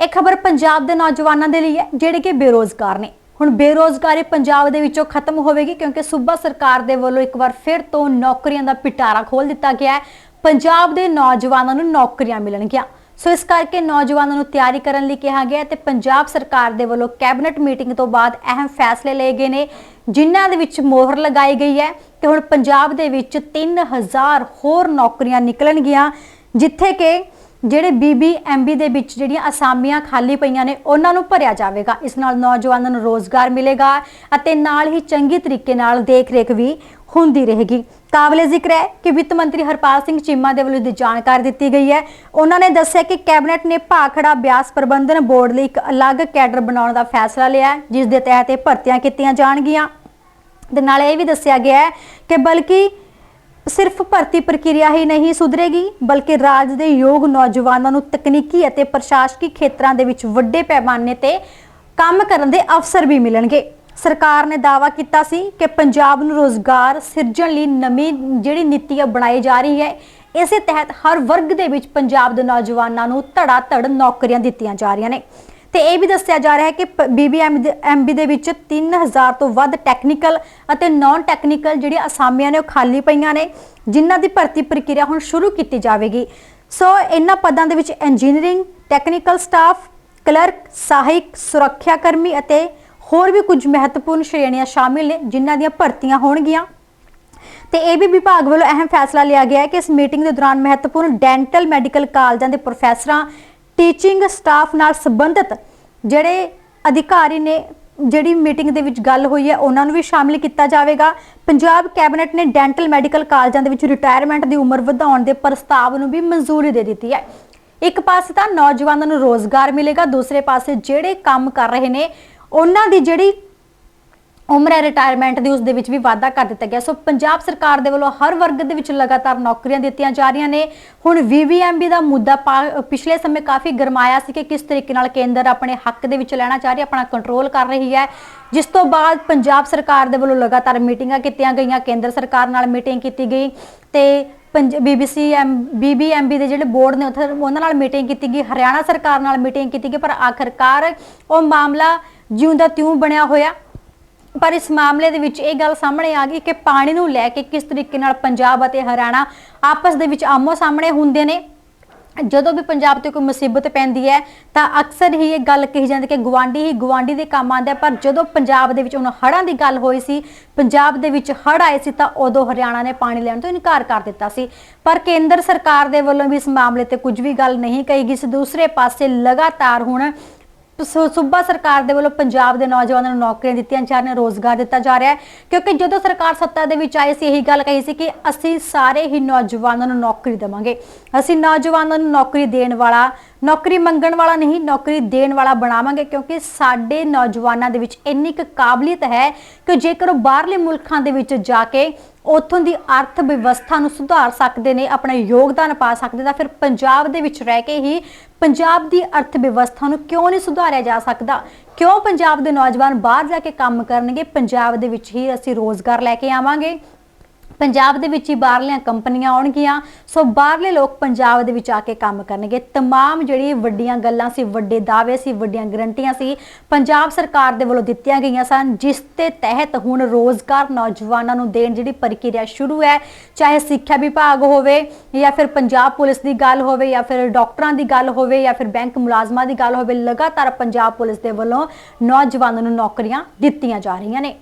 ਇਹ ਖਬਰ ਪੰਜਾਬ ਦੇ ਨੌਜਵਾਨਾਂ ਦੇ ਲਈ ਹੈ, ਜਿਹੜੇ ਕਿ ਬੇਰੋਜ਼ਗਾਰ ਨੇ। ਹੁਣ ਬੇਰੋਜ਼ਗਾਰੀ ਪੰਜਾਬ ਦੇ ਵਿੱਚੋਂ ਖਤਮ ਹੋਵੇਗੀ ਕਿਉਂਕਿ ਸੂਬਾ ਸਰਕਾਰ ਦੇ ਵੱਲੋਂ ਇੱਕ ਵਾਰ ਫਿਰ ਤੋਂ ਨੌਕਰੀਆਂ ਦਾ ਪਿਟਾਰਾ ਖੋਲ ਦਿੱਤਾ ਗਿਆ ਹੈ। ਪੰਜਾਬ ਦੇ ਨੌਜਵਾਨਾਂ ਨੂੰ ਨੌਕਰੀਆਂ ਮਿਲਣਗੀਆਂ ਸੋ ਇਸ ਕਰਕੇ ਨੌਜਵਾਨਾਂ ਨੂੰ ਤਿਆਰੀ ਕਰਨ ਲਈ ਕਿਹਾ ਗਿਆ ਹੈ ਤੇ ਪੰਜਾਬ ਸਰਕਾਰ ਦੇ ਵੱਲੋਂ ਕੈਬਨਿਟ ਮੀਟਿੰਗ ਤੋਂ ਬਾਅਦ ਅਹਿਮ ਫੈਸਲੇ ਲਏ ਗਏ ਨੇ, ਜਿਨ੍ਹਾਂ ਦੇ ਵਿੱਚ ਮੋਹਰ ਲਗਾਈ ਗਈ ਹੈ ਕਿ ਹੁਣ ਪੰਜਾਬ ਦੇ ਵਿੱਚ 3000 ਹੋਰ ਨੌਕਰੀਆਂ ਨਿਕਲਣਗੀਆਂ, ਜਿੱਥੇ ਕਿ ਜਿਹੜੇ ਬੀਬੀਐਮਬੀ ਦੇ ਵਿੱਚ ਜਿਹੜੀਆਂ ਅਸਾਮੀਆਂ ਖਾਲੀ ਪਈਆਂ ਨੇ, ਉਹਨਾਂ ਨੂੰ ਭਰਿਆ ਜਾਵੇਗਾ। ਇਸ ਨਾਲ ਨੌਜਵਾਨਾਂ ਨੂੰ ਰੋਜ਼ਗਾਰ ਮਿਲੇਗਾ ਅਤੇ ਨਾਲ ਹੀ ਚੰਗੀ ਤਰੀਕੇ ਨਾਲ ਦੇਖ-ਰੇਖ ਵੀ ਹੁੰਦੀ ਰਹੇਗੀ। ਕਾਬਲੇ ਜ਼ਿਕਰ ਹੈ ਕਿ ਵਿੱਤ ਮੰਤਰੀ ਹਰਪਾਲ ਸਿੰਘ ਚੀਮਾ ਦੇ ਵੱਲੋਂ ਦੀ ਜਾਣਕਾਰੀ ਦਿੱਤੀ ਗਈ ਹੈ। ਉਹਨਾਂ ਨੇ ਦੱਸਿਆ ਕਿ ਕੈਬਨਿਟ ਨੇ ਭਾਖੜਾ ਬਿਆਸ ਪ੍ਰਬੰਧਨ ਬੋਰਡ ਲਈ ਇੱਕ ਅਲੱਗ ਕੈਡਰ ਬਣਾਉਣ ਦਾ ਫੈਸਲਾ ਲਿਆ ਹੈ, ਜਿਸ ਦੇ ਤਹਿਤ ਇਹ ਭਰਤੀਆਂ ਕੀਤੀਆਂ ਜਾਣਗੀਆਂ। ਦੇ ਨਾਲ ਇਹ ਵੀ ਦੱਸਿਆ ਗਿਆ ਹੈ ਕਿ ਬਲਕਿ ਸਿਰਫ ਭਰਤੀ ਪ੍ਰਕਿਰਿਆ ਹੀ ਨਹੀਂ ਸੁਧਰੇਗੀ, ਬਲਕਿ ਰਾਜ ਦੇ ਯੋਗ ਨੌਜਵਾਨਾਂ ਨੂੰ ਤਕਨੀਕੀ ਅਤੇ ਪ੍ਰਸ਼ਾਸਕੀ ਖੇਤਰਾਂ ਦੇ ਵਿੱਚ ਵੱਡੇ ਪੈਮਾਨੇ ਤੇ ਕੰਮ ਕਰਨ ਦੇ ਅਵਸਰ ਵੀ ਮਿਲਣਗੇ। ਸਰਕਾਰ ਨੇ ਦਾਅਵਾ ਕੀਤਾ ਸੀ ਕਿ ਪੰਜਾਬ ਨੂੰ ਰੋਜ਼ਗਾਰ ਸਿਰਜਣ ਲਈ ਨਵੀਂ ਜਿਹੜੀ ਨੀਤੀ ਆ ਬਣਾਈ ਜਾ ਰਹੀ ਹੈ, ਇਸੇ ਤਹਿਤ ਹਰ ਵਰਗ ਦੇ ਵਿੱਚ ਪੰਜਾਬ ਦੇ ਨੌਜਵਾਨਾਂ ਨੂੰ ਧੜਾ ਧੜ ਨੌਕਰੀਆਂ ਦਿੱਤੀਆਂ ਜਾ ਰਹੀਆਂ ਨੇ। ਤੇ ਇਹ ਵੀ ਦੱਸਿਆ ਜਾ ਰਿਹਾ ਹੈ ਕਿ ਬੀਬੀਐਮਬੀ ਦੇ ਵਿੱਚ 3000 ਤੋਂ ਵੱਧ ਟੈਕਨੀਕਲ ਅਤੇ ਨਾਨ ਟੈਕਨੀਕਲ ਜਿਹੜੀਆਂ ਅਸਾਮੀਆਂ ਨੇ ਉਹ ਖਾਲੀ ਪਈਆਂ ਨੇ, ਜਿਨ੍ਹਾਂ ਦੀ ਭਰਤੀ ਪ੍ਰਕਿਰਿਆ ਹੁਣ ਸ਼ੁਰੂ ਕੀਤੀ ਜਾਵੇਗੀ। ਸੋ ਇਹਨਾਂ ਪਦਾਂ ਦੇ ਵਿੱਚ ਇੰਜੀਨੀਅਰਿੰਗ ਟੈਕਨੀਕਲ ਸਟਾਫ ਕਲਰਕ ਸਹਾਇਕ ਸੁਰੱਖਿਆ ਕਰਮੀ ਅਤੇ ਹੋਰ ਵੀ ਕੁਝ ਮਹੱਤਵਪੂਰਨ ਸ਼੍ਰੇਣੀਆਂ ਸ਼ਾਮਿਲ ਨੇ, ਜਿਨ੍ਹਾਂ ਦੀਆਂ ਭਰਤੀਆਂ ਹੋਣਗੀਆਂ। ਤੇ ਇਹ ਵੀ ਵਿਭਾਗ ਵੱਲੋਂ ਅਹਿਮ ਫੈਸਲਾ ਲਿਆ ਗਿਆ ਹੈ ਕਿ ਇਸ ਮੀਟਿੰਗ ਦੇ ਦੌਰਾਨ ਮਹੱਤਵਪੂਰਨ ਡੈਂਟਲ ਮੈਡੀਕਲ ਕਾਲਜਾਂ ਦੇ ਪ੍ਰੋਫੈਸਰਾਂ ਟੀਚਿੰਗ ਸਟਾਫ ਨਾਲ ਸੰਬੰਧਿਤ ਜਿਹੜੇ ਅਧਿਕਾਰੀ ਨੇ ਜਿਹੜੀ ਮੀਟਿੰਗ ਦੇ ਵਿੱਚ ਗੱਲ ਹੋਈ ਹੈ, ਉਹਨਾਂ ਨੂੰ ਵੀ ਸ਼ਾਮਿਲ ਕੀਤਾ ਜਾਵੇਗਾ। ਪੰਜਾਬ ਕੈਬਨਿਟ ਨੇ ਡੈਂਟਲ ਮੈਡੀਕਲ ਕਾਲਜਾਂ ਦੇ ਵਿੱਚ ਰਿਟਾਇਰਮੈਂਟ ਦੀ ਉਮਰ ਵਧਾਉਣ ਦੇ ਪ੍ਰਸਤਾਵ ਨੂੰ ਵੀ ਮਨਜ਼ੂਰੀ ਦੇ ਦਿੱਤੀ ਹੈ। ਇੱਕ ਪਾਸੇ ਤਾਂ ਨੌਜਵਾਨਾਂ ਨੂੰ ਰੋਜ਼ਗਾਰ ਮਿਲੇਗਾ, ਦੂਸਰੇ ਪਾਸੇ ਜਿਹੜੇ ਕੰਮ ਕਰ ਰਹੇ ਨੇ, ਉਹਨਾਂ ਦੀ ਜਿਹੜੀ ਉਮਰ ਹੈ ਰਿਟਾਇਰਮੈਂਟ ਦੀ ਉਸ ਦੇ ਵਿੱਚ ਵੀ ਵਾਅਦਾ ਕਰ ਦਿੱਤਾ ਗਿਆ। ਸੋ ਪੰਜਾਬ ਸਰਕਾਰ ਦੇ ਵੱਲੋਂ ਹਰ ਵਰਗ ਦੇ ਵਿੱਚ ਲਗਾਤਾਰ ਨੌਕਰੀਆਂ ਦਿੱਤੀਆਂ ਜਾ ਰਹੀਆਂ ਨੇ। ਹੁਣ ਵੀਵੀਐਮਬੀ ਦਾ ਮੁੱਦਾ ਪਾ- ਪਿਛਲੇ ਸਮੇਂ ਕਾਫੀ ਗਰਮਾਇਆ ਸੀ ਕਿ ਕਿਸ ਤਰੀਕੇ ਨਾਲ ਕੇਂਦਰ ਆਪਣੇ ਹੱਕ ਦੇ ਵਿੱਚ ਲੈਣਾ ਚਾਹ ਰਹੀ ਆਪਣਾ ਕੰਟਰੋਲ ਕਰ ਰਹੀ ਹੈ। ਜਿਸ ਤੋਂ ਬਾਅਦ ਪੰਜਾਬ ਸਰਕਾਰ ਦੇ ਵੱਲੋਂ ਲਗਾਤਾਰ ਮੀਟਿੰਗਾਂ ਕੀਤੀਆਂ ਗਈਆਂ। ਕੇਂਦਰ ਸਰਕਾਰ ਨਾਲ ਮੀਟਿੰਗ ਕੀਤੀ ਗਈ ਤੇ ਬੀਬੀਸੀ ਐਮ ਬੀਬੀਐਮਬੀ ਦੇ ਜਿਹੜੇ ਬੋਰਡ ਨੇ, ਉੱਥੇ ਉਹਨਾਂ ਨਾਲ ਮੀਟਿੰਗ ਕੀਤੀ ਗਈ। ਹਰਿਆਣਾ ਸਰਕਾਰ ਨਾਲ ਮੀਟਿੰਗ ਕੀਤੀ ਗਈ, ਪਰ ਆਖਰਕਾਰ ਉਹ ਮਾਮਲਾ ਜਿਉਂ ਦਾ ਤਿਉਂ ਬਣਿਆ ਹੋਇਆ। ਪਰ ਇਸ ਮਾਮਲੇ ਦੇ ਵਿੱਚ ਇਹ ਗੱਲ ਸਾਹਮਣੇ ਆ ਗਈ ਕਿ ਪਾਣੀ ਨੂੰ ਲੈ ਕੇ ਕਿਸ ਤਰੀਕੇ ਨਾਲ ਪੰਜਾਬ ਅਤੇ ਹਰਿਆਣਾ ਆਪਸ ਦੇ ਵਿੱਚ ਆਮੋ ਸਾਹਮਣੇ ਹੁੰਦੇ ਨੇ। ਜਦੋਂ ਵੀ ਪੰਜਾਬ ਤੇ ਕੋਈ ਮੁਸੀਬਤ ਪੈਂਦੀ ਹੈ, ਤਾਂ ਅਕਸਰ ਹੀ ਇਹ ਗੱਲ ਕਹੀ ਜਾਂਦੀ ਕਿ ਗਵਾਂਡੀ ਹੀ ਗਵਾਂਡੀ ਦੇ ਕੰਮ ਆਉਂਦਾ ਪਰ ਜਦੋਂ ਪੰਜਾਬ ਦੇ ਵਿੱਚ ਉਹਨਾਂ ਹੜਾਂ ਦੀ ਗੱਲ ਹੋਈ ਸੀ, ਪੰਜਾਬ ਦੇ ਵਿੱਚ ਹੜ੍ਹ ਆਏ ਸੀ, ਤਾਂ ਉਦੋਂ ਹਰਿਆਣਾ ਨੇ ਪਾਣੀ ਲੈਣ ਤੋਂ ਇਨਕਾਰ ਕਰ ਦਿੱਤਾ ਸੀ। ਪਰ ਕੇਂਦਰ ਸਰਕਾਰ ਦੇ ਵੱਲੋਂ ਵੀ ਇਸ ਮਾਮਲੇ ਤੇ ਕੁਝ ਵੀ ਗੱਲ ਨਹੀਂ ਕਹੀ ਗਈ ਸੀ। ਦੂਸਰੇ ਪਾਸੇ ਲਗਾਤਾਰ ਹੁਣ ਸੂ- ਸੂਬਾ ਸਰਕਾਰ ਦੇ ਵੱਲੋਂ ਪੰਜਾਬ ਦੇ ਨੌਜਵਾਨਾਂ ਨੂੰ ਨੌਕਰੀਆਂ ਦਿੱਤੀਆਂ ਜਾ ਰਹੀਆਂ, ਰੋਜ਼ਗਾਰ ਦਿੱਤਾ ਜਾ ਰਿਹਾ ਹੈ। ਕਿਉਂਕਿ ਜਦੋਂ ਸਰਕਾਰ ਸੱਤਾ ਦੇ ਵਿੱਚ ਆਈ ਸੀ, ਇਹੀ ਗੱਲ ਕਹੀ ਸੀ ਕਿ ਅਸੀਂ ਸਾਰੇ ਹੀ ਨੌਜਵਾਨਾਂ ਨੂੰ ਨੌਕਰੀ ਦੇਵਾਂਗੇ। ਅਸੀਂ ਨੌਜਵਾਨਾਂ ਨੂੰ ਨੌਕਰੀ ਦੇਣ ਵਾਲਾ, ਨੌਕਰੀ ਮੰਗਣ ਵਾਲਾ ਨਹੀਂ, ਨੌਕਰੀ ਦੇਣ ਵਾਲਾ ਬਣਾਵਾਂਗੇ, ਕਿਉਂਕਿ ਸਾਡੇ ਨੌਜਵਾਨਾਂ ਦੇ ਵਿੱਚ ਇੰਨੀ ਕੁ ਕਾਬਲੀਅਤ ਹੈ ਕਿ ਜੇਕਰ ਉਹ ਬਾਹਰਲੇ ਮੁਲਕਾਂ ਦੇ ਵਿੱਚ ਜਾ ਕੇ ਉੱਥੋਂ ਦੀ ਅਰਥ ਵਿਵਸਥਾ ਨੂੰ ਸੁਧਾਰ ਸਕਦੇ ਨੇ, ਆਪਣਾ ਯੋਗਦਾਨ ਪਾ ਸਕਦੇ ਤਾਂ ਫਿਰ ਪੰਜਾਬ ਦੇ ਵਿੱਚ ਰਹਿ ਕੇ ਹੀ ਪੰਜਾਬ ਦੀ ਅਰਥ ਵਿਵਸਥਾ ਨੂੰ ਕਿਉਂ ਨਹੀਂ ਸੁਧਾਰਿਆ ਜਾ ਸਕਦਾ? ਕਿਉਂ ਪੰਜਾਬ ਦੇ ਨੌਜਵਾਨ ਬਾਹਰ ਜਾ ਕੇ ਕੰਮ ਕਰਨਗੇ? ਪੰਜਾਬ ਦੇ ਵਿੱਚ ਹੀ ਅਸੀਂ ਰੋਜ਼ਗਾਰ ਲੈ ਕੇ ਆਵਾਂਗੇ। ਪੰਜਾਬ ਦੇ ਵਿੱਚ ਹੀ ਬਾਹਰਲੀਆਂ ਕੰਪਨੀਆਂ ਆਉਣਗੀਆਂ ਸੋ ਬਾਹਰਲੇ ਲੋਕ ਪੰਜਾਬ ਦੇ ਵਿੱਚ ਆ ਕੇ ਕੰਮ ਕਰਨਗੇ तमाम ਜਿਹੜੀ ਵੱਡੀਆਂ ਗੱਲਾਂ ਸੀ ਵੱਡੇ ਦਾਅਵੇ ਸੀ ਵੱਡੀਆਂ ਗਰੰਟੀਆਂ ਸੀ ਪੰਜਾਬ ਸਰਕਾਰ ਦੇ ਵੱਲੋਂ ਦਿੱਤੀਆਂ ਗਈਆਂ ਸਨ ਜਿਸ ਦੇ ਤਹਿਤ ਹੁਣ ਰੋਜ਼ਗਾਰ ਨੌਜਵਾਨਾਂ ਨੂੰ ਦੇਣ ਜਿਹੜੀ ਪ੍ਰਕਿਰਿਆ ਸ਼ੁਰੂ ਹੈ ਚਾਹੇ ਸਿੱਖਿਆ ਵਿਭਾਗ ਹੋਵੇ ਜਾਂ ਫਿਰ ਪੰਜਾਬ ਪੁਲਿਸ ਦੀ ਗੱਲ ਹੋਵੇ ਜਾਂ ਫਿਰ ਡਾਕਟਰਾਂ ਦੀ ਗੱਲ ਹੋਵੇ ਜਾਂ ਫਿਰ ਬੈਂਕ ਮੁਲਾਜ਼ਮਾਂ ਦੀ ਗੱਲ ਹੋਵੇ ਲਗਾਤਾਰ ਪੰਜਾਬ ਪੁਲਿਸ ਦੇ ਵੱਲੋਂ ਨੌਜਵਾਨਾਂ ਨੂੰ ਨੌਕਰੀਆਂ ਦਿੱਤੀਆਂ ਜਾ ਰਹੀਆਂ ਨੇ